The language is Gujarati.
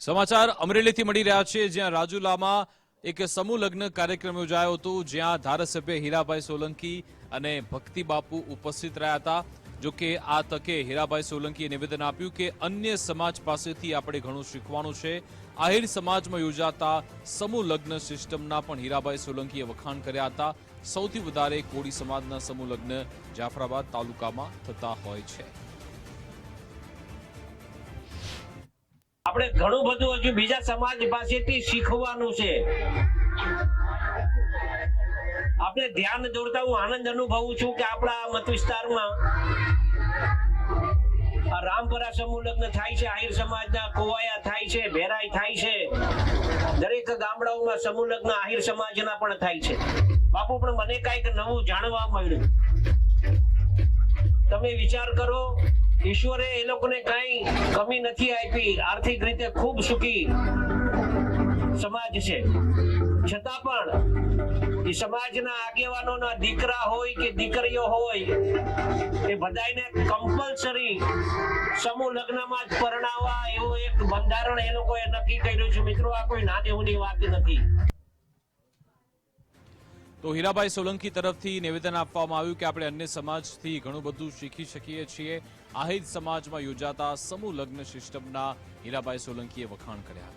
સમાચાર અમરેલીથી મળી રહ્યા છે, જ્યાં રાજુલામાં એક સમૂહ લગ્ન કાર્યક્રમ યોજાયો હતો, જ્યાં ધારાસભ્ય હીરાભાઈ સોલંકી અને ભક્તિ બાપુ ઉપસ્થિત રહ્યા હતા. જો કે આ તકે હીરાભાઈ સોલંકીએ નિવેદન આપ્યું કે અન્ય સમાજ પાસેથી આપણે ઘણું શીખવાનું છે. આહિર સમાજમાં યોજાતા સમૂહ લગ્ન સિસ્ટમના પણ હીરાભાઈ સોલંકીએ વખાણ કર્યા હતા. સૌથી વધારે કોળી સમાજના સમૂહ લગ્ન જાફરાબાદ તાલુકામાં થતા હોય છે. આપણે ઘણું બધું હજુ બીજા સમાજ પાસેથી શીખવાનું છે. આપણે ધ્યાન દોરતા હું આનંદ અનુભવું છું કે આપણા મત વિસ્તારમાં રામપરા સમૂહ લગ્ન થાય છે, આહિર સમાજના કોવાયા થાય છે, ભેરાઈ થાય છે. દરેક ગામડાઓમાં સમૂહ લગ્ન આહિર સમાજના પણ થાય છે. બાપુ, પણ મને કાંઈક નવું જાણવા મળ્યું. તમે વિચાર કરો ઈશ્વરે એ લોકોને કઈ કમી નથી આપી. આર્થિક રીતે ખૂબ સુખી સમાજ છે. છતાં પણ એ સમાજના આગેવાનોના દીકરા હોય કે દીકરીઓ હોય, એ બધાને કમ્પલસરી સમૂહ લગ્નમાં જ પરણાવવા એવું એક બંધારણ એ લોકોએ નક્કી કર્યું છે. મિત્રો, આ કોઈ નાની ઉની વાત નથી. તો હીરાભાઈ સોલંકી તરફથી નિવેદન આપવામાં આવ્યું કે આપણે અન્ય સમાજથી ઘણું બધું શીખી શકીએ છીએ. આહિર સમાજમાં યોજાતા સમૂહ લગ્ન સિસ્ટમના હીરાભાઈ સોલંકીએ વખાણ કર્યા.